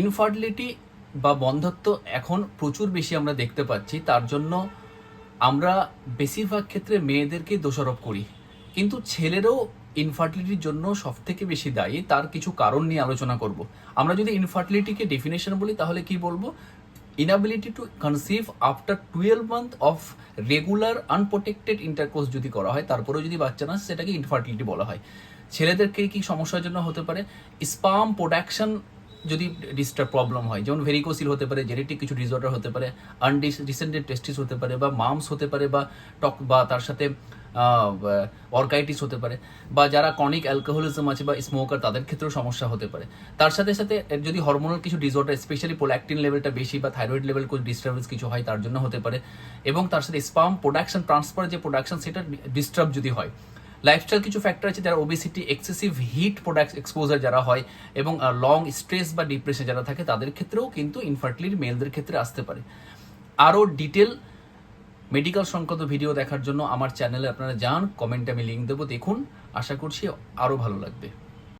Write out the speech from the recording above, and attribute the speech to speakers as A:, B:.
A: Infertility বা বন্ধত্ব এখন প্রচুর বেশি আমরা দেখতে পাচ্ছি, তার জন্য আমরা বেশিরভাগ ক্ষেত্রে মেয়েদেরকে দোষারোপ করি। কিন্তু ছেলেরও ইনফার্টিলিটির জন্য সব থেকে বেশি দায়ী, তার কিছু কারণ নিয়ে আলোচনা করব। আমরা যদি ইনফার্টিলিটিকে ডেফিনেশন বলি, তাহলে কি বলব? Inability to conceive after twelve month of regular unprotected intercourse যদি করা হয়, তারপরেও যদি বাচ্চা না সেটাকে ইনফার্টিলিটি বলা হয়। ছেলেদেরকে কি সমস্যার জন্য হতে পারে? স্পাম প্রোডাকশন যদি ডিস্টার্ব প্রবলেম হয়, যেমন ভেরিকোসিল হতে পারে জেনেটিক কিছু ডিসঅর্ডার হতে পারে আনডিসেন্ডেড টেস্টিস হতে পারে বা মামস হতে পারে বা টক বা তার সাথে অর্কাইটিস হতে পারে, বা যারা কনিক অ্যালকোহলিজম আছে বা স্মোকার তাদের ক্ষেত্রেও সমস্যা হতে পারে। তার সাথে সাথে যদি হরমোনাল কিছু ডিসঅর্ডার স্পেশালি প্রোল্যাকটিন লেভেলটা বেশি বা থাইরয়েড লেভেল কোনো ডিস্টার্বেন্স কিছু হয়, তার জন্য হতে পারে। এবং তার সাথে স্পাম প্রোডাকশন ট্রান্সফার যে প্রোডাকশন সেটা ডিস্টার্ব যদি হয় লাইফস্টাইল কিছু ফ্যাক্টর আছে যারা obesity excessive heat product exposure যারা হয় এবং লং স্ট্রেস বা ডিপ্রেশন যারা থাকে, তাদের ক্ষেত্রেও কিন্তু ইনফার্টিলিটি মেলদের ক্ষেত্রে আসতে পারে। আরও ডিটেল মেডিকেল সংক্রান্ত ভিডিও দেখার জন্য আমার চ্যানেলে আপনারা যান কমেন্টে আমি লিঙ্ক দেবো, দেখুন। আশা করছি আরও ভালো লাগবে।